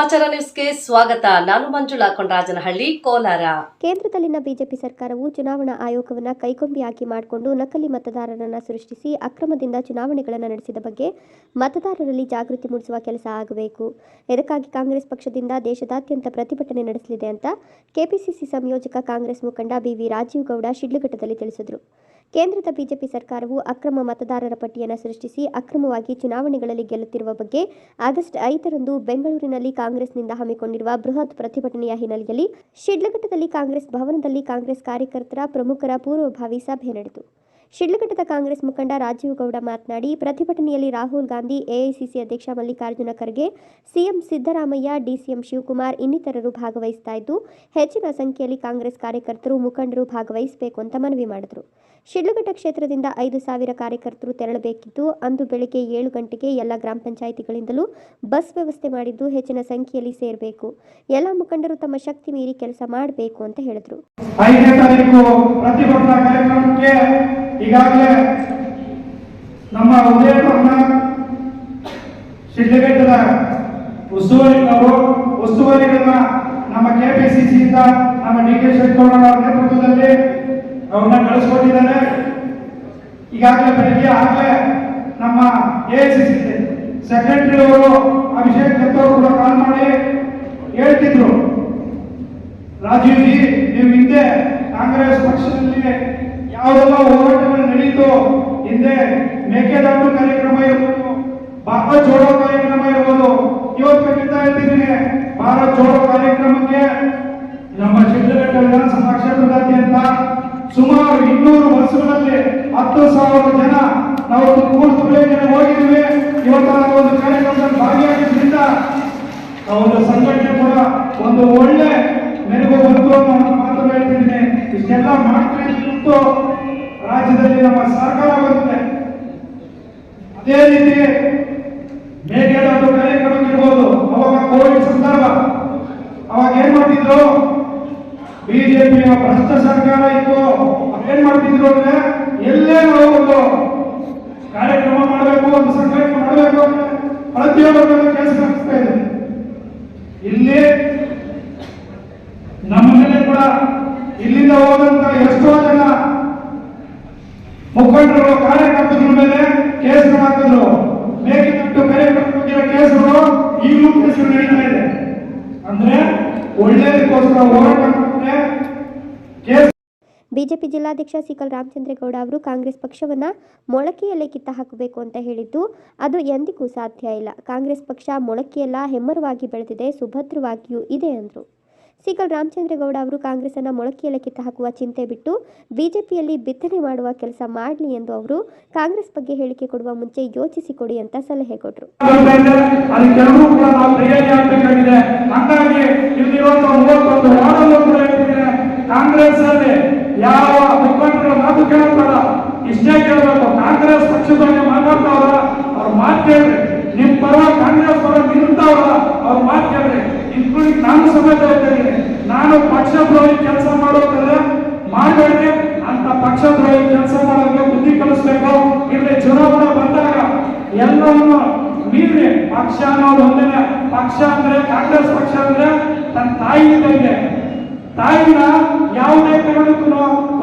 ಸಮಾಚಾರ ನ್ಯೂಸ್ಗೆ ಸ್ವಾಗತ. ನಾನು ಮಂಜುಳಾ ಕೊಂಡರಾಜನಹಳ್ಳಿ ಕೋಲಾರ. ಕೇಂದ್ರದಲ್ಲಿನ ಬಿಜೆಪಿ ಸರ್ಕಾರವು ಚುನಾವಣಾ ಆಯೋಗವನ್ನು ಕೈಗೊಂಬೆಯಾಗಿ ಮಾಡಿಕೊಂಡು ನಕಲಿ ಮತದಾರರನ್ನ ಸೃಷ್ಟಿಸಿ ಅಕ್ರಮದಿಂದ ಚುನಾವಣೆಗಳನ್ನು ನಡೆಸಿದ ಬಗ್ಗೆ ಮತದಾರರಲ್ಲಿ ಜಾಗೃತಿ ಮೂಡಿಸುವ ಕೆಲಸ ಆಗಬೇಕು. ಇದಕ್ಕಾಗಿ ಕಾಂಗ್ರೆಸ್ ಪಕ್ಷದಿಂದ ದೇಶದಾದ್ಯಂತ ಪ್ರತಿಭಟನೆ ನಡೆಸಲಿದೆ ಅಂತ ಕೆಪಿಸಿಸಿ ಸಂಯೋಜಕ ಕಾಂಗ್ರೆಸ್ ಮುಖಂಡ ಬಿವಿ ರಾಜೀವ್ ಗೌಡ ಶಿಡ್ಲಘಟ್ಟದಲ್ಲಿ ತಿಳಿಸಿದರು. ಕೇಂದ್ರದ ಬಿಜೆಪಿ ಸರ್ಕಾರವು ಅಕ್ರಮ ಮತದಾರರ ಪಟ್ಟಿಯನ್ನು ಸೃಷ್ಟಿಸಿ ಅಕ್ರಮವಾಗಿ ಚುನಾವಣೆಗಳಲ್ಲಿ ಗೆಲ್ಲುತ್ತಿರುವ ಬಗ್ಗೆ ಆಗಸ್ಟ್ ಐದರಂದು ಬೆಂಗಳೂರಿನಲ್ಲಿ ಕಾಂಗ್ರೆಸ್ನಿಂದ ಹಮ್ಮಿಕೊಂಡಿರುವ ಬೃಹತ್ ಪ್ರತಿಭಟನೆಯ ಹಿನ್ನೆಲೆಯಲ್ಲಿ ಶಿಡ್ಲಘಟ್ಟದಲ್ಲಿ ಕಾಂಗ್ರೆಸ್ ಭವನದಲ್ಲಿ ಕಾಂಗ್ರೆಸ್ ಕಾರ್ಯಕರ್ತರ ಪ್ರಮುಖರ ಪೂರ್ವಭಾವಿ ಸಭೆ ನಡೆಯಿತು. ಶಿಡ್ಲಘಟ್ಟದ ಕಾಂಗ್ರೆಸ್ ಮುಖಂಡ ರಾಜೀವ್ ಗೌಡ ಮಾತನಾಡಿ, ಪ್ರತಿಭಟನೆಯಲ್ಲಿ ರಾಹುಲ್ ಗಾಂಧಿ, ಎಐಸಿಸಿ ಅಧ್ಯಕ್ಷ ಮಲ್ಲಿಕಾರ್ಜುನ ಖರ್ಗೆ, ಸಿಎಂ ಸಿದ್ದರಾಮಯ್ಯ, ಡಿಸಿಎಂ ಶಿವಕುಮಾರ್ ಇನ್ನಿತರರು ಭಾಗವಹಿಸ್ತಾ ಇದ್ದು, ಹೆಚ್ಚಿನ ಸಂಖ್ಯೆಯಲ್ಲಿ ಕಾಂಗ್ರೆಸ್ ಕಾರ್ಯಕರ್ತರು ಮುಖಂಡರು ಭಾಗವಹಿಸಬೇಕು ಅಂತ ಮನವಿ ಮಾಡಿದರು. ಶಿಡ್ಲಘಟ್ಟ ಕ್ಷೇತ್ರದಿಂದ ಐದು ಸಾವಿರ ಕಾರ್ಯಕರ್ತರು ತೆರಳಬೇಕಿದ್ದು ಅಂದು ಬೆಳಗ್ಗೆ ಏಳು ಗಂಟೆಗೆ ಎಲ್ಲ ಗ್ರಾಮ ಪಂಚಾಯಿತಿಗಳಿಂದಲೂ ಬಸ್ ವ್ಯವಸ್ಥೆ ಮಾಡಿದ್ದು ಹೆಚ್ಚಿನ ಸಂಖ್ಯೆಯಲ್ಲಿ ಸೇರಬೇಕು. ಎಲ್ಲ ಮುಖಂಡರು ತಮ್ಮ ಶಕ್ತಿ ಮೀರಿ ಕೆಲಸ ಮಾಡಬೇಕು ಅಂತ ಹೇಳಿದರು. ಈಗಾಗಲೇ ನಮ್ಮ ಉದಯಪುರನ ಶಿಡ್ಲಘಟ್ಟದ ಉಸ್ತುವಾರಿಗಳು ಉಸ್ತುವಾರಿಗಳನ್ನ ನಮ್ಮ ಕೆಪಿಸಿಸಿಯಿಂದ ನಮ್ಮ ಡಿ ಕೆ ಶಿವಕುಮಾರ್ ಅವರ ನೇತೃತ್ವದಲ್ಲಿ ಅವ್ರನ್ನ ಕಳಿಸ್ಕೊಟ್ಟಿದ್ದಾರೆ. ಈಗಾಗಲೇ ಬೆಳಗ್ಗೆ ಆಗಲೇ ನಮ್ಮ ಎ ಸೆಕ್ರೆಟರಿ ಅವರು ಅಭಿಷೇಕ್ ದತ್ತವರು ಕೂಡ ಕಾಲ್ ಮಾಡಿ ಹೇಳ್ತಿದ್ರು. ರಾಜೀವ್ ಜಿ ನೀವು ಹಿಂದೆ ಕಾಂಗ್ರೆಸ್ ಪಕ್ಷದಲ್ಲಿ ಯಾವುದೆಲ್ಲ ಹೋರಾಟಗಳು ನಡೀತು. ಹಿಂದೆ ಮೇಕೆದಾಟು ಕಾರ್ಯಕ್ರಮ ಇರ್ಬೋದು, ಭಾರತ್ ಜೋಡೋ ಕಾರ್ಯಕ್ರಮ ಇರ್ಬೋದು. ಇವತ್ತು ಖಂಡಿತ ಹೇಳ್ತಿದ್ದೀನಿ ಭಾರತ್ ಜೋಡೋ ಕಾರ್ಯಕ್ರಮಕ್ಕೆ ನಮ್ಮ ಶಿಡ್ಲಘಟ್ಟ ವಿಧಾನಸಭಾ ಕ್ಷೇತ್ರದಾದ್ಯಂತ ಸುಮಾರು ಇನ್ನೂರು ವರ್ಷಗಳಲ್ಲಿ ಹತ್ತು ಸಾವಿರ ಜನ ನಾವು ತುಮಕೂರು ಜಿಲ್ಲೆಗೆ ಹೋಗಿದ್ದೀವಿ. ಇವತ್ತು ನಾವು ಒಂದು ಕಾರ್ಯಕ್ರಮದಲ್ಲಿ ಭಾಗಿಯಾಗಿದ್ದರಿಂದ ಒಂದು ಸಂಘಟನೆ ಕೂಡ ಒಂದು ಒಳ್ಳೆ ಮೆರುಗು ಬಂತು ಅನ್ನೋ ಮಾತು ಹೇಳ್ತಿದ್ದೀನಿ. ಇಷ್ಟೆಲ್ಲ ಮಾಡ್ತೀನಿ ಬಿಟ್ಟು ರಾಜ್ಯದಲ್ಲಿ ನಮ್ಮ ಸರ್ಕಾರ ಬರುತ್ತೆ ಅದೇ ರೀತಿ ಮೇಘೇದಾಟು ಕಾರ್ಯಕ್ರಮಕ್ಕಿರ್ಬೋದು ಅವಾಗ ಕೋವಿಡ್ ಸಂದರ್ಭ ಅವಾಗ ಏನ್ ಮಾಡ್ತಿದ್ರು ಬಿಜೆಪಿಯ ಭ್ರಷ್ಟ ಸರ್ಕಾರ ಇತ್ತು ಅವಾಗ ಏನ್ ಮಾಡ್ತಿದ್ರು ಅಂದ್ರೆ ಎಲ್ಲೇ ನಾವು ಒಂದು ಕಾರ್ಯಕ್ರಮ ಮಾಡಬೇಕು ಒಂದು ಸಂಘಟನೆ ಮಾಡಬೇಕು ಅಂದ್ರೆ ಪ್ರತಿಯೊಬ್ಬರು ಕೆಲಸ ನಡೆಸ್ತಾ ಇದ್ರು ಇಲ್ಲಿ ನಮ್ಮ ಮೇಲೆ ಕೂಡ ಇಲ್ಲಿಂದ ಹೋದಂತ ಎಷ್ಟೋ ಜನ ಮುಖಂಡರು ಕಾರ್ಯಕರ್ತರ ಮೇಲೆ ಕೇಸ್ ಹಾಕಿದ್ರು. ಮೇಕೆದಾಟು ಕಾರ್ಯಕ್ರಮಕ್ಕೆ ಕೇಸುಗಳು ಈಗಲೂ ಕೇಸು ನಡೀತಾ ಇದೆ. ಅಂದ್ರೆ ಒಳ್ಳೇದಕ್ಕೋಸ್ಕರ ಹೋರಾಟ ಕೇಸ್ ಬಿಜೆಪಿ ಜಿಲ್ಲಾಧ್ಯಕ್ಷ ಸಿಕಲ್ ರಾಮಚಂದ್ರೇಗೌಡ ಅವರು ಕಾಂಗ್ರೆಸ್ ಪಕ್ಷವನ್ನ ಮೊಳಕೆಯಲ್ಲೇ ಕಿತ್ತ ಹಾಕಬೇಕು ಅಂತ ಹೇಳಿದ್ದು, ಅದು ಎಂದಿಗೂ ಸಾಧ್ಯ ಇಲ್ಲ. ಕಾಂಗ್ರೆಸ್ ಪಕ್ಷ ಮೊಳಕೆಯಲ್ಲ ಹೆಮ್ಮರವಾಗಿ ಬೆಳೆದಿದೆ, ಸುಭದ್ರವಾಗಿಯೂ ಇದೆ ಎಂದರು ಸಿಕಲ್ ರಾಮಚಂದ್ರೇಗೌಡ ಅವರು ಕಾಂಗ್ರೆಸ್ಸನ್ನು ಮೊಳಕೆಯಲ್ಲಿ ಕಿತ್ತ ಹಾಕುವ ಚಿಂತೆ ಬಿಟ್ಟು ಬಿಜೆಪಿಯಲ್ಲಿ ಬಿತ್ತನೆ ಮಾಡುವ ಕೆಲಸ ಮಾಡಲಿ ಎಂದು ಅವರು ಕಾಂಗ್ರೆಸ್ ಬಗ್ಗೆ ಹೇಳಿಕೆ ಕೊಡುವ ಮುಂಚೆ ಯೋಚಿಸಿಕೊಡಿ ಅಂತ ಸಲಹೆ ಕೊಟ್ಟರು ಕೂಡ ಕೂಡ ಯಾವ ಮುಖಂಡರ ಮಾತು ಕೇಳ್ತಾರ ಇಷ್ಟೇ ಕೇಳಬೇಕು. ಕಾಂಗ್ರೆಸ್ ಪಕ್ಷದೊಳಗೆ ಮಾತಾಡ್ತಾವ್ರ, ಅವ್ರ ಮಾತು ಕೇಳ್ರಿ ನಿಮ್ ಪರ ಕಾಂಗ್ರೆಸ್ ಪರ ನಿಂತವ್ರ ಅವ್ರ ಮಾತು ಕೇಳ್ರಿ ಇನ್ಕ್ಲೂಡಿಂಗ್ ನಾನು ಸಮೇತ ಹೇಳ್ತೀನಿ ನಾನು ಪಕ್ಷದ್ರೋಹಿ ಕೆಲಸ ಮಾಡೋದಲ್ಲ ಮಾಡಬೇಡಿ ಅಂತ ಪಕ್ಷದ್ರೋಹಿ ಕೆಲಸ ಮಾಡೋದಕ್ಕೆ ಬುದ್ಧಿ ಕಲಿಸ್ಬೇಕು. ಇಲ್ಲಿ ಚುನಾವಣೆ ಬಂದಾಗ ಎಲ್ಲವನ್ನು ಮೀರಿ ಪಕ್ಷ ಅನ್ನೋದು ಒಂದೇನೆ. ಪಕ್ಷ ಅಂದ್ರೆ ಕಾಂಗ್ರೆಸ್ ಪಕ್ಷ ಅಂದ್ರೆ ತನ್ನ ತಾಯಿ ಇದ್ದಂಗೆ ತಾಯಿನ ಯಾವುದೇ ಕಾರಣಕ್ಕೂ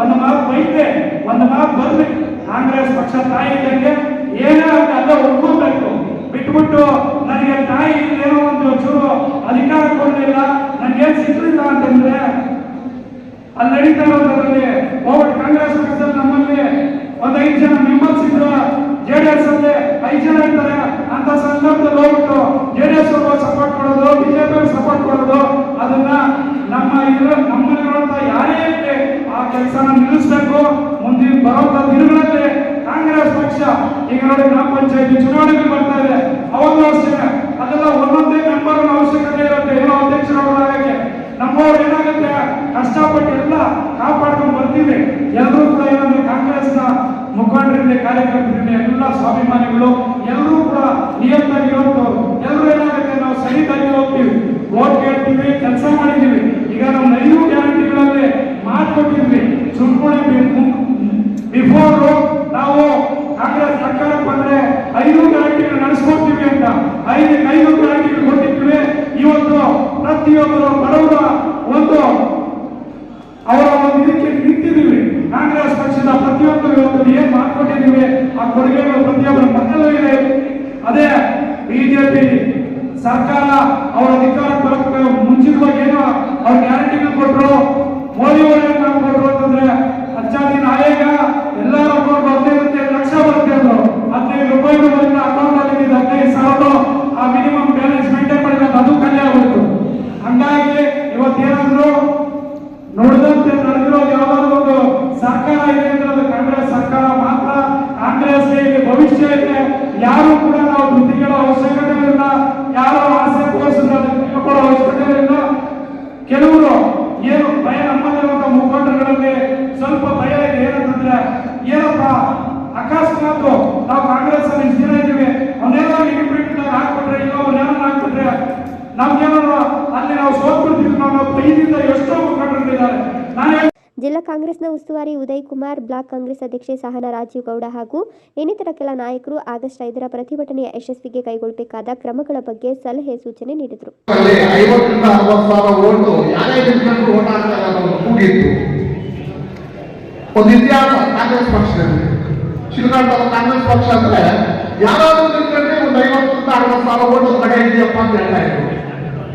ಒಂದು ಮಾತು ಬೈತೆ ಒಂದು ಮಾತು ಬರ್ಲಿ ಕಾಂಗ್ರೆಸ್ ಪಕ್ಷ ತಾಯಿ ಇದ್ದಂಗೆ ಏನೇ ಅಲ್ಲೇ ಒಪ್ಕೋಬೇಕು ಬಿಟ್ಬಿಟ್ಟು ನನಗೆ ತಾಯಿ ಏನೋ ಒಂದು ಚೂರು ಅಧಿಕಾರ ಕೊಡಲಿಲ್ಲ. ನನಗೇನು ಸಿಕ್ಕಲಿಲ್ಲ ಅಂತಂದ್ರೆ ಅಲ್ಲಿ ನಡೀತಾ ಇರೋದ್ರಲ್ಲಿ ಕೋವಿಡ್ ಕಾಂಗ್ರೆಸ್ ಪಕ್ಷದಲ್ಲಿ ನಮ್ಮಲ್ಲಿ ಒಂದ್ ಐದು ಜನ ಮೆಂಬರ್ಸ್ ಇದ್ರು. ಜೆಡಿಎಸ್ ಅಲ್ಲಿ ಐದು ಜನ ಇರ್ತಾರೆ. ಅಂತ ಸಂದರ್ಭದಲ್ಲಿ ಹೋಗ್ಬಿಟ್ಟು ಎಸ್ ಅವ್ರಿಗೆ ಸಪೋರ್ಟ್ ಮಾಡೋದು ಬಿಜೆಪಿ ಸಪೋರ್ಟ್ ಮಾಡೋದು ಅದನ್ನ ನಮ್ಮ ಇದ್ರ ನಮ್ಮಲ್ಲಿರುವಂತ ಯಾರೇ ಇರಲಿ, ಆ ಕೆಲಸನ ನಿಲ್ಲಿಸಬೇಕು. ಮುಂದಿನ ಬರುವಂತ ದಿನಗಳಲ್ಲಿ ಕಾಂಗ್ರೆಸ್ ಪಕ್ಷ ಈಗ ನೋಡಿ ಗ್ರಾಮ ಪಂಚಾಯತಿ ಚುನಾವಣೆಗೆ ಬರ್ತಾ ಇದೆ. ಅವಾಗಲೂ ಅಷ್ಟೇ ಅದೆಲ್ಲ ಒಂದೊಂದೇ ಮೆಂಬರ್ ಅವಶ್ಯಕತೆ ಇರುತ್ತೆ. ಏನೋ ಅಧ್ಯಕ್ಷರಾಗಕ್ಕೆ ನಮ್ಮವ್ರು ಏನಾಗುತ್ತೆ? ಕಷ್ಟಪಟ್ಟು ಎಲ್ಲ ಕಾಪಾಡ್ಕೊಂಡು ಬರ್ತೀವಿ ಎಲ್ಲರೂ ಕೂಡ ಏನಂದ್ರೆ ಕಾಂಗ್ರೆಸ್ನ ಮುಖಂಡರಿಂದ, ಕಾರ್ಯಕರ್ತರಿಂದ, ಎಲ್ಲ ಸ್ವಾಭಿಮಾನಿಗಳು, ಎಲ್ಲರೂ ಕೂಡ ನಿಯತ್ತಾಗಿರುವಂತವ್ರು ಎಲ್ಲರೂ ಏನಾಗುತ್ತೆ? ನಾವು ಸರಿದಾಗಿ ಹೋಗ್ತೀವಿ. ಓಟ್ ಕೇಳ್ತೀವಿ, ಕೆಲಸ ಮಾಡಿದ್ದೀವಿ. ಈಗ ನಾವು ನೈವು ಗ್ಯಾರಂಟಿಗಳಲ್ಲಿ ಮಾಡ್ಕೊಟ್ಟಿದ್ವಿ ಸುಮ್ಮನೆ ಬಿಫೋರ್ ಐದು ಕೈಗೊಂದು ಆಗಿಟ್ಟು ಕೊಟ್ಟಿದ್ದೇವೆ ಇವತ್ತು ಪ್ರತಿಯೊಬ್ಬರು ಬಡವರ ಒಂದು ಅವರ ಒಂದು ಇದಕ್ಕೆ ನಿಂತಿದ್ದೀವಿ. ಕಾಂಗ್ರೆಸ್ ಪಕ್ಷದ ಪ್ರತಿಯೊಬ್ಬರು ಇವತ್ತು ಏನ್ ಮಾಡ್ಕೊಂಡಿದ್ದೀವಿ? ಆ ಕೊಡುಗೆಗಳು ಪ್ರತಿಯೊಬ್ಬರ ಮಕ್ಕಳು ಇದೆ. ಅದೇ ಬಿಜೆಪಿ ಸರ್ಕಾರ ಅವರ ಅಧಿಕಾರ ಬರಕ್ಕೆ ಮುಂಚಿತವಾಗಿ ಏನೋ ಅವ್ರ ಗ್ಯಾರಂಟಿಗಳು ಕೊಟ್ಟರು ಮೋದಿ ಅವರನ್ನು ಕೊಟ್ಟರು ಕಾಂಗ್ರೆಸ್ನ ಉಸ್ತುವಾರಿ ಉದಯ್ ಕುಮಾರ್ ಬ್ಲಾಕ್ ಕಾಂಗ್ರೆಸ್ ಅಧ್ಯಕ್ಷೆ ಸಹನ ರಾಜೀವ್ ಗೌಡ ಹಾಗೂ ಇನ್ನಿತರ ಕೆಲ ನಾಯಕರು ಆಗಸ್ಟ್ ಐದರ ಪ್ರತಿಭಟನೆಯ ಯಶಸ್ವಿಗೆ ಕೈಗೊಳ್ಳಬೇಕಾದ ಕ್ರಮಗಳ ಬಗ್ಗೆ ಸಲಹೆ ಸೂಚನೆ ನೀಡಿದರು.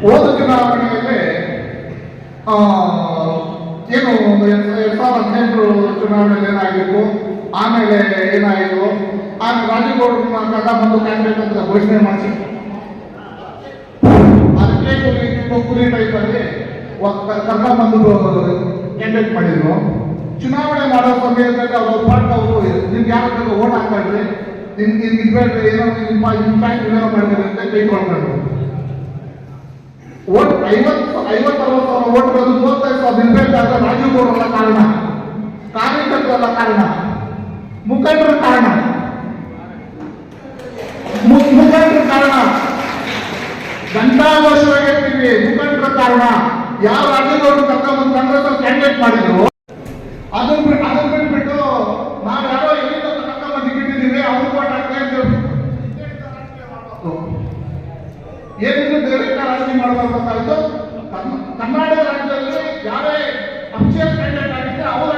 ಹೋದ ಚುನಾವಣೆಯಲ್ಲಿ ಏನು ಎರಡ್ ಸಾವಿರದ ಹದಿನೆಂಟು ಚುನಾವಣೆಯಲ್ಲಿ ಏನಾಗಿತ್ತು? ಆಮೇಲೆ ಏನಾಯಿತು? ಆಮೇಲೆ ರಾಜಗೌಡ ಕಡ ಬಂದು ಕ್ಯಾಂಡಿಡೇಟ್ ಅಂತ ಘೋಷಣೆ ಮಾಡಿಸಿ. ಅದಕ್ಕೆ ಕುರಿ ಕುರಿ ಟೈಪಲ್ಲಿ ಬಂದು ಕ್ಯಾಂಡಿಡೇಟ್ ಮಾಡಿದ್ರು. ಚುನಾವಣೆ ಮಾಡೋ ಸಮಯದಲ್ಲಿ ಅವರು ಪಾರ್ಟ್ ಅವರು ನಿಮ್ಗೆ ಯಾರ ಓಟ್ ಹಾಕ್ಬೇಡ್ರಿ ನಿಮ್ ನಿಮ್ಗೆ ಏನೋ ನಿಮ್ಮ ಇಂಪ್ಯಾಕ್ಟ್ ಏನೋ ಮಾಡಿದ್ರೆ ಅಂತ ಕೈಕೊಳ್ಕೊಂಡ್ರು ಓಟ್ ಐವತ್ತು ಐವತ್ತರವತ್ತು ಸಾವಿರ ಓಟ್ ಬಂದು ಮೂವತ್ತೈದು ಸಾವಿರ ನಿಲ್ಬೇಕು ಆದ್ರೆ ರಾಜೀವ್ ಗೌಡರಲ್ಲ ಕಾರಣ. ಕಾರ್ಯಕರ್ತರಲ್ಲ ಕಾರಣ. ಮುಖಂಡರ ಕಾರಣ. ಮುಖಂಡರ ಕಾರಣ. ಗಂಟಾಘೋಷವಾಗಿ ಹೇಳ್ತೀವಿ ಮುಖಂಡರ ಕಾರಣ. ಯಾವ ರಾಜ್ಯದವರು ಕರ್ಕೊಂಡ್ಬಂದು ಕಾಂಗ್ರೆಸ್ ಕ್ಯಾಂಡಿಡೇಟ್ ಮಾಡಿದ್ರು, ಅದನ್ನ ಬಿಟ್ಟು ಅದನ್ನ ಬಿಟ್ಬಿಟ್ಟು ನಾವು ಯಾರೋ ಎಲ್ಲಿಂದ ಕರ್ಕೊಂಡ್ಬಂದು ಇಟ್ಟಿದ್ದೀವಿ ಅವ್ರು ಓಟ್ ಹಾಕ್ತಾ ಇದ್ದೇವೆ ಏನಿದ್ರು ಡೈರೆಕ್ಟ್ ಮಾಡಬಾರ್ದು ಕರ್ನಾಟಕ ರಾಜ್ಯದಲ್ಲಿ ಯಾರೇ ಕ್ಯಾಂಡಿಡೇಟ್ ಅವರ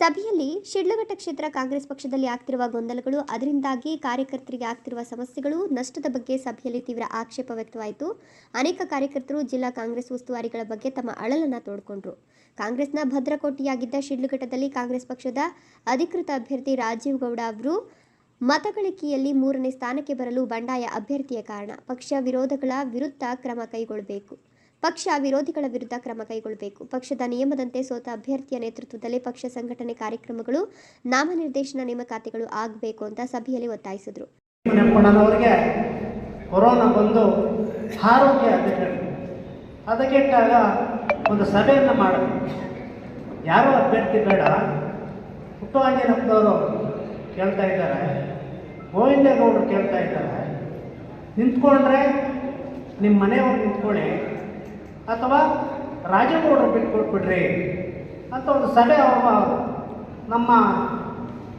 ಸಭೆಯಲ್ಲಿ ಶಿಡ್ಲಘಟ್ಟ ಕ್ಷೇತ್ರ ಕಾಂಗ್ರೆಸ್ ಪಕ್ಷದಲ್ಲಿ ಆಗ್ತಿರುವ ಗೊಂದಲಗಳು, ಅದರಿಂದಾಗಿ ಕಾರ್ಯಕರ್ತರಿಗೆ ಆಗ್ತಿರುವ ಸಮಸ್ಯೆಗಳು, ನಷ್ಟದ ಬಗ್ಗೆ ಸಭೆಯಲ್ಲಿ ತೀವ್ರ ಆಕ್ಷೇಪ ವ್ಯಕ್ತವಾಯಿತು. ಅನೇಕ ಕಾರ್ಯಕರ್ತರು ಜಿಲ್ಲಾ ಕಾಂಗ್ರೆಸ್ ಉಸ್ತುವಾರಿಗಳ ಬಗ್ಗೆ ತಮ್ಮ ಅಳಲನ್ನ ತೋಡ್ಕೊಂಡ್ರು. ಕಾಂಗ್ರೆಸ್ನ ಭದ್ರಕೋಟೆಯಾಗಿದ್ದ ಶಿಡ್ಲಘಟ್ಟದಲ್ಲಿ ಕಾಂಗ್ರೆಸ್ ಪಕ್ಷದ ಅಧಿಕೃತ ಅಭ್ಯರ್ಥಿ ರಾಜೀವ್ ಗೌಡ ಅವರು ಮತಗಳಿಕೆಯಲ್ಲಿ ಮೂರನೇ ಸ್ಥಾನಕ್ಕೆ ಬರಲು ಬಂಡಾಯ ಅಭ್ಯರ್ಥಿಯ ಕಾರಣ ಪಕ್ಷ ವಿರೋಧಗಳ ವಿರುದ್ಧ ಕ್ರಮ ಕೈಗೊಳ್ಳಬೇಕು. ಪಕ್ಷ ವಿರೋಧಿಗಳ ವಿರುದ್ಧ ಕ್ರಮ ಕೈಗೊಳ್ಳಬೇಕು. ಪಕ್ಷದ ನಿಯಮದಂತೆ ಸೋತ ಅಭ್ಯರ್ಥಿಯ ನೇತೃತ್ವದಲ್ಲಿ ಪಕ್ಷ ಸಂಘಟನೆ ಕಾರ್ಯಕ್ರಮಗಳು, ನಾಮನಿರ್ದೇಶನ ನೇಮಕಾತಿಗಳು ಆಗಬೇಕು ಅಂತ ಸಭೆಯಲ್ಲಿ ಒತ್ತಾಯಿಸಿದರು. ಕೊರೋನಾ ಬಂದು ಆರೋಗ್ಯ ಒಂದು ಸಭೆಯನ್ನು ಮಾಡಬೇಕು. ಯಾರೋ ಅಭ್ಯರ್ಥಿ ಬೇಡ. ಕೇಳ್ತಾ ಇದ್ದಾರೆ. ಗೋವಿಂದೇಗೌಡರು ಕೇಳ್ತಾ ಇದ್ದಾರೆ. ನಿಂತ್ಕೊಂಡ್ರೆ ನಿಮ್ಮ ಮನೆಯವ್ರು ನಿಂತ್ಕೊಳ್ಳಿ. ಅಥವಾ ರಾಜೇಗೌಡರು ಬಿಟ್ಕೊಟ್ಬಿಡ್ರಿ. ಅಂತ ಒಂದು ಸಭೆ ಅವರು ನಮ್ಮ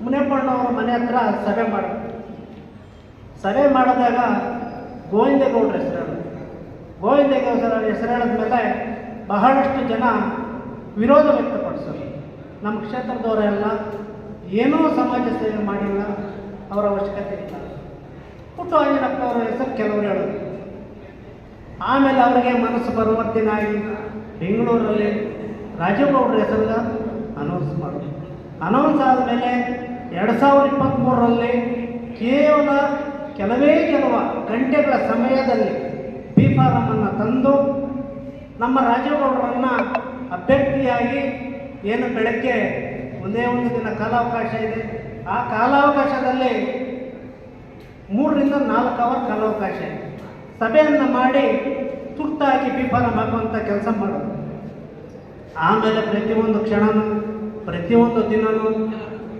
ಮುನಿಯಪ್ಪಣ್ಣವರ ಮನೆ ಹತ್ರ ಸಭೆ ಮಾಡ, ಸಭೆ ಮಾಡಿದಾಗ ಗೋವಿಂದೇಗೌಡರ ಹೆಸರು ಗೋವಿಂದೇಗೌಡರ ಹೆಸರು ಹೇಳಿದ ಮೇಲೆ ಬಹಳಷ್ಟು ಜನ ವಿರೋಧ ವ್ಯಕ್ತಪಡಿಸೋರು ನಮ್ಮ ಕ್ಷೇತ್ರದವರೆಲ್ಲ ಏನೂ ಸಮಾಜ ಸೇವೆ ಮಾಡಿಲ್ಲ. ಅವರ ಅವಶ್ಯಕತೆ ಇಲ್ಲ. ಪುಟ್ಟು ಅಂಜನಪ್ಪನವರ ಹೆಸರು ಕೆಲವರು ಹೇಳೋದು. ಆಮೇಲೆ ಅವರಿಗೆ ಮನಸ್ಸು ಪರಿವರ್ತನಾಗಿ ಬೆಂಗಳೂರಲ್ಲಿ ರಾಜೇಗೌಡರ ಹೆಸರನ್ನ ಅನೌನ್ಸ್ ಮಾಡೋದು. ಅನೌನ್ಸ್ ಆದಮೇಲೆ ಎರಡು ಸಾವಿರದ ಇಪ್ಪತ್ತ್ಮೂರರಲ್ಲಿ ಕೇವಲ ಕೆಲವೇ ಕೆಲವ ಗಂಟೆಗಳ ಸಮಯದಲ್ಲಿ ಬಿ ಫಾರಮನ್ನು ತಂದು ನಮ್ಮ ರಾಜೇಗೌಡರನ್ನು ಅಭ್ಯರ್ಥಿಯಾಗಿ ಏನು ಬೆಳಗ್ಗೆ ಒಂದೇ ಒಂದು ದಿನ ಕಾಲಾವಕಾಶ ಇದೆ. ಆ ಕಾಲಾವಕಾಶದಲ್ಲಿ ಮೂರರಿಂದ ನಾಲ್ಕು ಅವರ್ ಕಾಲಾವಕಾಶ ಸಭೆಯನ್ನು ಮಾಡಿ ತುರ್ತಾಗಿ ಬಿ ಮಾಡುವಂಥ ಕೆಲಸ ಮಾಡೋದು. ಆಮೇಲೆ ಪ್ರತಿಯೊಂದು ಕ್ಷಣನೂ, ಪ್ರತಿಯೊಂದು ದಿನವೂ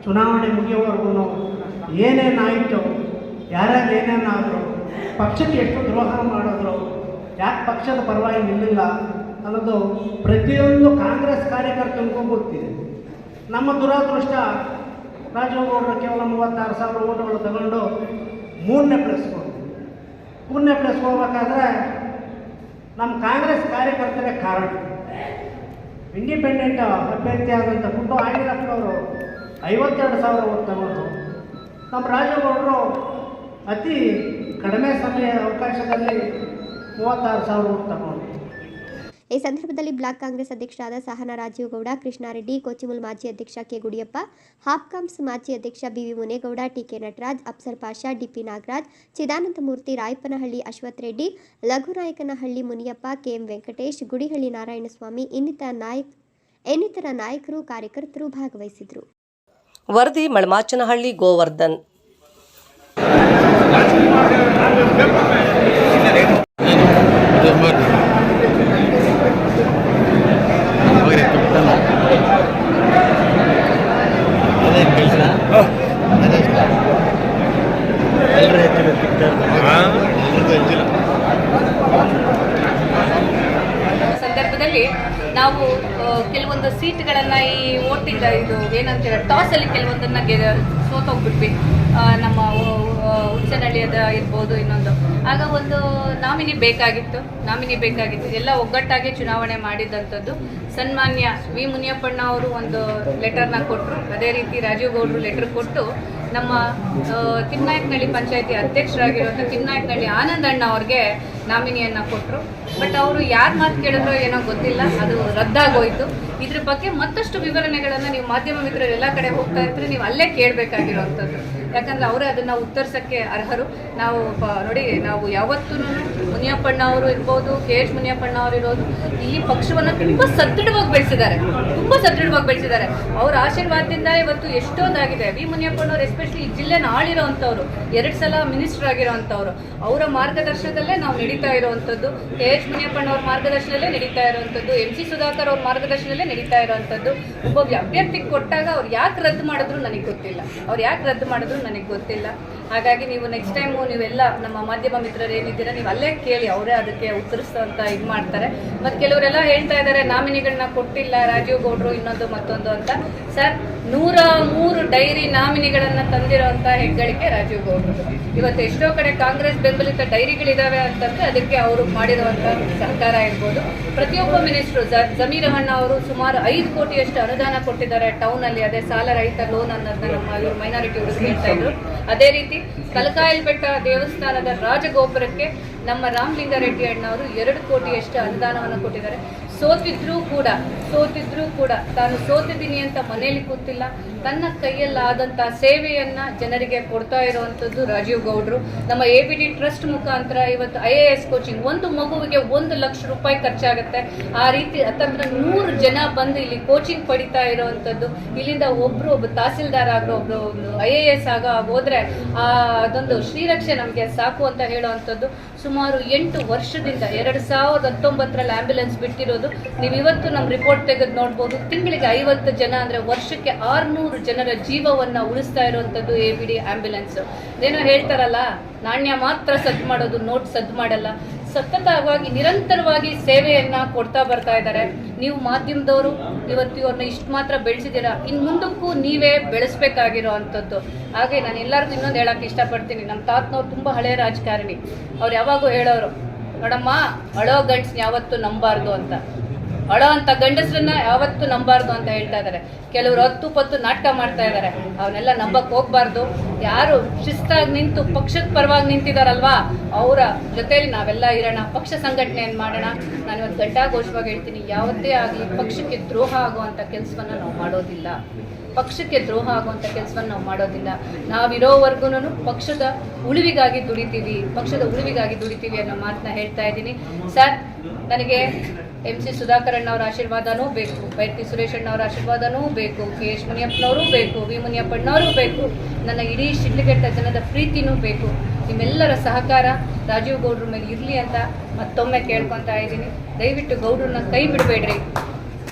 ಚುನಾವಣೆ ಮುಗಿಯೋವರೆಗೂ ಏನೇನಾಯಿತು ಯಾರ್ಯಾರು ಏನೇನಾದರು ಪಕ್ಷಕ್ಕೆ ಎಷ್ಟು ದ್ರೋಹ ಮಾಡಿದ್ರು, ಯಾಕೆ ಪಕ್ಷದ ಪರವಾಗಿ ನಿಲ್ಲಿಲ್ಲ ಅನ್ನೋದು ಪ್ರತಿಯೊಂದು ಕಾಂಗ್ರೆಸ್ ಕಾರ್ಯಕರ್ತನಿಗೂ ಗೊತ್ತಿದೆ. ನಮ್ಮ ದುರಾದೃಷ್ಟ ರಾಜಗೌಡರು ಕೇವಲ ಮೂವತ್ತಾರು ಸಾವಿರ ಓಟುಗಳು ತಗೊಂಡು ಮೂರನೇ ಪ್ಲೇಸ್ ಹೋದ್ರು ಮೂರನೇ ಪ್ಲೇಸ್ ಹೋಗ್ಬೇಕಾದ್ರೆ ನಮ್ಮ ಕಾಂಗ್ರೆಸ್ ಕಾರ್ಯಕರ್ತರೇ ಕಾರಣ. ಇಂಡಿಪೆಂಡೆಂಟ್ ಅಭ್ಯರ್ಥಿ ಆದಂಥ ಪುಟ್ಟು ಆಂಜನಪ್ಪನವರು ಐವತ್ತೆರಡು ಸಾವಿರ ಓಟ್ ತಗೊಂಡು ನಮ್ಮ ರಾಜೇಗೌಡರು ಅತಿ ಕಡಿಮೆ ಸಮಯ ಅವಕಾಶದಲ್ಲಿ ಮೂವತ್ತಾರು ಸಾವಿರ ಓಟ್ ತಗೊಂಡು ಈ ಸಂದರ್ಭದಲ್ಲಿ ಬ್ಲಾಕ್ ಕಾಂಗ್ರೆಸ್ ಅಧ್ಯಕ್ಷರಾದ ಸಹನ ರಾಜೀವಗೌಡ ಕೃಷ್ಣಾರೆಡ್ಡಿ ಕೋಚಿಮುಲ್ ಮಾಜಿ ಅಧ್ಯಕ್ಷ ಕೆ ಗುಡಿಯಪ್ಪ ಹಾಪ್ಕಾಮ್ಸ್ ಮಾಜಿ ಅಧ್ಯಕ್ಷ BV Munegowda TK Nataraj Afsar Pasha DP Nagaraj Chidanandamurthy Rayappanahalli Ashwath Reddy Laghunayakanahalli Muniyappa KM Venkatesh Gudihalli Narayanaswamy ಇನ್ನಿತರ ನಾಯಕ್ ಇನ್ನಿತರ ನಾಯಕರು ಕಾರ್ಯಕರ್ತರು ಭಾಗವಹಿಸಿದರು. ವರದಿ ಮಳಮಾಚನಹಳ್ಳಿ ಗೋವರ್ಧನ್. ಸಂದರ್ಭದಲ್ಲಿ ನಾವು ಕೆಲವೊಂದು ಸೀಟ್ಗಳನ್ನ ಈ ಓಟಿಂದ ಇದು ಏನಂತೀರ ಟಾಸ್ ಅಲ್ಲಿ ಕೆಲವೊಂದನ್ನ ಗೆ ಸೋತೋಗ್ಬಿಟ್ವಿ. ನಮ್ಮ ಹುಚ್ಚನಹಳ್ಳಿಯದ ಇರ್ಬೋದು ಇನ್ನೊಂದು. ಆಗ ಒಂದು ನಾಮಿನಿ ಬೇಕಾಗಿತ್ತು ನಾಮಿನಿ ಬೇಕಾಗಿತ್ತು. ಎಲ್ಲ ಒಗ್ಗಟ್ಟಾಗಿ ಚುನಾವಣೆ ಮಾಡಿದಂಥದ್ದು ಸನ್ಮಾನ್ಯ ವಿ ಮುನಿಯಪ್ಪಣ್ಣ ಅವರು ಒಂದು ಲೆಟರ್ನ ಕೊಟ್ಟರು ಅದೇ ರೀತಿ ರಾಜೀವ್ ಗೌಡರು ಲೆಟರ್ ಕೊಟ್ಟು ನಮ್ಮ ತಿಮ್ನಾಯಕನಹಳ್ಳಿ ಪಂಚಾಯತಿ ಅಧ್ಯಕ್ಷರಾಗಿರುವಂಥ ತಿಮ್ನಾಯಕನಹಳ್ಳಿ ಆನಂದಣ್ಣ ಅವ್ರಿಗೆ ನಾಮಿನಿಯನ್ನು ಕೊಟ್ಟರು ಬಟ್ ಅವರು ಯಾರು ಮಾತು ಕೇಳಿದ್ರೋ ಏನೋ ಗೊತ್ತಿಲ್ಲ, ಅದು ರದ್ದಾಗೋಯಿತು. ಇದ್ರ ಬಗ್ಗೆ ಮತ್ತಷ್ಟು ವಿವರಣೆಗಳನ್ನು ನೀವು ಮಾಧ್ಯಮ ಮಿತ್ರರು ಎಲ್ಲ ಕಡೆ ಹೋಗ್ತಾ ಇದ್ರೆ ನೀವು ಅಲ್ಲೇ ಕೇಳಬೇಕಾಗಿರೋವಂಥದ್ದು. ಯಾಕಂದ್ರೆ ಅವರೇ ಅದನ್ನ ಉತ್ತರಿಸಕ್ಕೆ ಅರ್ಹರು. ನಾವು ನೋಡಿ, ನಾವು ಯಾವತ್ತೂ ಮುನಿಯಪ್ಪಣ್ಣ ಅವರು ಇರ್ಬೋದು, ಕೆ. ಎಚ್. ಮುನಿಯಪ್ಪಣ್ಣ ಅವರು ಇರೋದು ಈ ಪಕ್ಷವನ್ನು ತುಂಬಾ ಸದೃಢವಾಗಿ ಬೆಳೆಸಿದ್ದಾರೆ. ತುಂಬಾ ಸದೃಢವಾಗಿ ಬೆಳೆಸಿದ್ದಾರೆ. ಅವರ ಆಶೀರ್ವಾದದಿಂದ ಇವತ್ತು ಎಷ್ಟೊಂದಾಗಿದೆ. ವಿ. ಮುನಿಯಪ್ಪಣ್ಣವ್ರು ಎಸ್ಪೆಷಲಿ ಈ ಜಿಲ್ಲೆನ ಆಳಿರೋವಂಥವ್ರು ಎರಡು ಸಲ ಮಿನಿಸ್ಟರ್ ಆಗಿರೋವಂಥವ್ರು ಅವರ ಮಾರ್ಗದರ್ಶನದಲ್ಲೇ ನಾವು ನಡೀತಾ ಇರುವಂಥದ್ದು. ಕೆ. ಎಚ್. ಮುನಿಯಪ್ಪಣ್ಣವ್ರ ಮಾರ್ಗದರ್ಶನದಲ್ಲೇ ನಡೀತಾ ಇರುವಂಥದ್ದು. ಎಂ. ಸಿ. ಸುಧಾಕರ್ ಅವ್ರ ಮಾರ್ಗದರ್ಶನದಲ್ಲೇ ನಡೀತಾ ಇರುವಂಥದ್ದು. ಒಬ್ಬ ಅಭ್ಯರ್ಥಿಗೆ ಕೊಟ್ಟಾಗ ಅವ್ರು ಯಾಕೆ ರದ್ದು ಮಾಡಿದ್ರು ನನಗೆ ಗೊತ್ತಿಲ್ಲ. ಅವ್ರು ಯಾಕೆ ರದ್ದು ಮಾಡಿದ್ರು ನನಗೆ ಗೊತ್ತಿಲ್ಲ. ಹಾಗಾಗಿ ನೀವು ನೆಕ್ಸ್ಟ್ ಟೈಮು ನೀವೆಲ್ಲ ನಮ್ಮ ಮಾಧ್ಯಮ ಮಿತ್ರರು ಏನಿದ್ದೀರಾ, ನೀವು ಅಲ್ಲೇ ಕೇಳಿ, ಅವರೇ ಅದಕ್ಕೆ ಉತ್ತರಿಸುವಂತ ಇದು ಮಾಡ್ತಾರೆ. ಮತ್ತು ಕೆಲವರೆಲ್ಲ ಹೇಳ್ತಾ ಇದ್ದಾರೆ ನಾಮಿನಿಗಳನ್ನ ಕೊಟ್ಟಿಲ್ಲ, ರಾಜೀವ್ ಗೌಡ್ರು ಇನ್ನೊಂದು ಮತ್ತೊಂದು ಅಂತ. ಸರ್, ನೂರ ಮೂರು ಡೈರಿ ನಾಮಿನಿಗಳನ್ನ ತಂದಿರೋಂಥ ಹೆಗ್ಗಳಿಕೆ ರಾಜೀವ್ ಗೌಡ್ರು ಇವತ್ತು ಎಷ್ಟೋ ಕಡೆ ಕಾಂಗ್ರೆಸ್ ಬೆಂಬಲಿತ ಡೈರಿಗಳಿದಾವೆ ಅಂತಂದ್ರೆ ಅದಕ್ಕೆ ಅವರು ಮಾಡಿರುವಂಥ ಸಹಕಾರ ಇರ್ಬೋದು ಪ್ರತಿಯೊಬ್ಬ ಮಿನಿಸ್ಟ್ರು ಜಮೀರ್ ಅಹಣ್ಣ ಅವರು ಸುಮಾರು ಐದು ಕೋಟಿಯಷ್ಟು ಅನುದಾನ ಕೊಟ್ಟಿದ್ದಾರೆ ಟೌನ್ ಅಲ್ಲಿ. ಅದೇ ಸಾಲ ರಹಿತ ಲೋನ್ ಅನ್ನೋದನ್ನ ನಮ್ಮ ಇವರು ಮೈನಾರಿಟಿ ಅವರು ಹೇಳ್ತಾ ಇದ್ರು. ಅದೇ ರೀತಿ ಕಲಕಾಯಲ್ ಬೆಟ್ಟ ದೇವಸ್ಥಾನದ ರಾಜಗೋಪುರಕ್ಕೆ ನಮ್ಮ ರಾಮಲಿಂಗಾರೆಡ್ಡಿ ಅಣ್ಣವರು ಎರಡು ಕೋಟಿಯಷ್ಟು ಅನುದಾನವನ್ನು ಕೊಟ್ಟಿದ್ದಾರೆ. ಸೋತಿದ್ರೂ ಕೂಡ ಸೋತಿದ್ರೂ ಕೂಡ ತಾನು ಸೋತಿದ್ದೀನಿ ಅಂತ ಮನೆಯಲ್ಲಿ ಕೂತಿಲ್ಲ. ತನ್ನ ಕೈಯಲ್ಲಾದಂಥ ಸೇವೆಯನ್ನ ಜನರಿಗೆ ಕೊಡ್ತಾ ಇರುವಂಥದ್ದು ರಾಜೀವ್ ಗೌಡ್ರು. ನಮ್ಮ ಎ ಬಿ ಡಿ ಟ್ರಸ್ಟ್ ಮುಖಾಂತರ ಇವತ್ತು ಐ ಎ ಎಸ್ ಕೋಚಿಂಗ್ ಒಂದು ಮಗುವಿಗೆ ಒಂದು ಲಕ್ಷ ರೂಪಾಯಿ ಖರ್ಚಾಗುತ್ತೆ. ಆ ರೀತಿ ಹತ್ತತ್ರ ನೂರು ಜನ ಬಂದು ಇಲ್ಲಿ ಕೋಚಿಂಗ್ ಪಡಿತಾ ಇರುವಂಥದ್ದು. ಇಲ್ಲಿಂದ ಒಬ್ರು ಒಬ್ಬ ತಹಸೀಲ್ದಾರ್ ಆಗೋ ಒಬ್ರು ಐ ಎ ಎಸ್ ಆಗ ಹೋದ್ರೆ, ಆ ಅದೊಂದು ಶ್ರೀರಕ್ಷೆ ನಮಗೆ ಸಾಕು ಅಂತ ಹೇಳುವಂಥದ್ದು. ಸುಮಾರು ಎಂಟು ವರ್ಷದಿಂದ ಎರಡು ಸಾವಿರದ ಹತ್ತೊಂಬತ್ತರಲ್ಲಿ ಆಂಬ್ಯುಲೆನ್ಸ್ ಬಿಟ್ಟಿರೋದು. ನೀವು ಇವತ್ತು ನಮ್ಮ ರಿಪೋರ್ಟ್ ತೆಗೆದು ನೋಡ್ಬೋದು. ತಿಂಗಳಿಗೆ ಐವತ್ತು ಜನ ಅಂದರೆ ವರ್ಷಕ್ಕೆ ಆರ್ನೂರು ಜನರ ಜೀವವನ್ನು ಉಳಿಸ್ತಾ ಇರುವಂಥದ್ದು ಎ ಬಿ ಡಿ ಆಂಬ್ಯುಲೆನ್ಸ್. ಏನೋ ಹೇಳ್ತಾರಲ್ಲ, ನಾಣ್ಯ ಮಾತ್ರ ಸದ್ದು ಮಾಡೋದು, ನೋಟ್ ಸದ್ದು ಮಾಡಲ್ಲ. ಸತತವಾಗಿ, ನಿರಂತರವಾಗಿ ಸೇವೆಯನ್ನ ಕೊಡ್ತಾ ಬರ್ತಾ ಇದ್ದಾರೆ. ನೀವು ಮಾಧ್ಯಮದವರು, ಇವತ್ತು ಇವ್ರನ್ನ ಇಷ್ಟು ಮಾತ್ರ ಬೆಳೆಸಿದ್ದೀರಾ ಇನ್ನು ಮುಂದಕ್ಕೂ ನೀವೇ ಬೆಳೆಸ್ಬೇಕಾಗಿರೋ ಅಂಥದ್ದು. ಹಾಗೆ ನಾನು ಎಲ್ಲರಿಗೂ ಇನ್ನೊಂದು ಹೇಳಕ್ಕೆ ಇಷ್ಟಪಡ್ತೀನಿ. ನಮ್ಮ ತಾತನವ್ರು ತುಂಬ ಹಳೆಯ ರಾಜಕಾರಣಿ. ಅವ್ರು ಯಾವಾಗೂ ಹೇಳೋರು, ನೋಡಮ್ಮ ಅಳೋ ಗಂಟ್ಸ್ ಯಾವತ್ತೂ ನಂಬಾರ್ದು ಅಂತ. ಅಳೋ ಅಂತ ಗಂಡಸ್ರನ್ನ ಯಾವತ್ತು ನಂಬಾರ್ದು ಅಂತ ಹೇಳ್ತಾ ಇದ್ದಾರೆ. ಕೆಲವರು ಹತ್ತು ಪತ್ತು ನಾಟಕ ಮಾಡ್ತಾ ಇದ್ದಾರೆ. ಅವನ್ನೆಲ್ಲ ನಂಬಕ್ ಹೋಗ್ಬಾರ್ದು. ಯಾರು ಶಿಸ್ತಾಗಿ ನಿಂತು ಪಕ್ಷದ ಪರವಾಗಿ ನಿಂತಿದಾರಲ್ವಾ? ಅವರ ಜೊತೆಯಲ್ಲಿ ನಾವೆಲ್ಲ ಇರೋಣ. ಪಕ್ಷ ಸಂಘಟನೆಯನ್ನು ಮಾಡೋಣ. ನಾನು ಇವತ್ತು ಘಂಟಾಘೋಷವಾಗಿ ಹೇಳ್ತೀನಿ, ಯಾವತ್ತೇ ಆಗಲಿ ಪಕ್ಷಕ್ಕೆ ದ್ರೋಹ ಆಗುವಂಥ ಕೆಲಸವನ್ನು ನಾವು ಮಾಡೋದಿಲ್ಲ. ಪಕ್ಷಕ್ಕೆ ದ್ರೋಹ ಆಗುವಂಥ ಕೆಲಸವನ್ನು ನಾವು ಮಾಡೋದಿಲ್ಲ. ನಾವಿರೋವರೆಗೂ ಪಕ್ಷದ ಉಳಿವಿಗಾಗಿ ದುಡಿತೀವಿ. ಪಕ್ಷದ ಉಳಿವಿಗಾಗಿ ದುಡಿತೀವಿ ಅನ್ನೋ ಮಾತನ್ನ ಹೇಳ್ತಾ ಇದ್ದೀನಿ. ಸರ್, ನನಗೆ ಎಂ ಸಿ ಸುಧಾಕರ್ ಅಣ್ಣವ್ರ ಆಶೀರ್ವಾದನೂ ಬೇಕು ಬೈರ್ತಿ ಸುರೇಶ್ ಅವರ ಆಶೀರ್ವಾದನೂ ಬೇಕು, ಕೆ ಎಸ್ ಮುನಿಯಪ್ಪನವರು ಬೇಕು, ವಿ ಮುನಿಯಪ್ಪಣ್ಣವರು ಬೇಕು, ನನ್ನ ಇಡೀ ಶಿಡ್ಲಘಟ್ಟ ಜನದ ಪ್ರೀತಿನೂ ಬೇಕು, ನಿಮ್ಮೆಲ್ಲರ ಸಹಕಾರ ರಾಜೀವ್ ಗೌಡ್ರ ಮೇಲೆ ಇರಲಿ ಅಂತ ಮತ್ತೊಮ್ಮೆ ಕೇಳ್ಕೊತಾ ಇದ್ದೀನಿ. ದಯವಿಟ್ಟು ಗೌಡ್ರನ್ನ ಕೈ ಬಿಡಬೇಡ್ರಿ.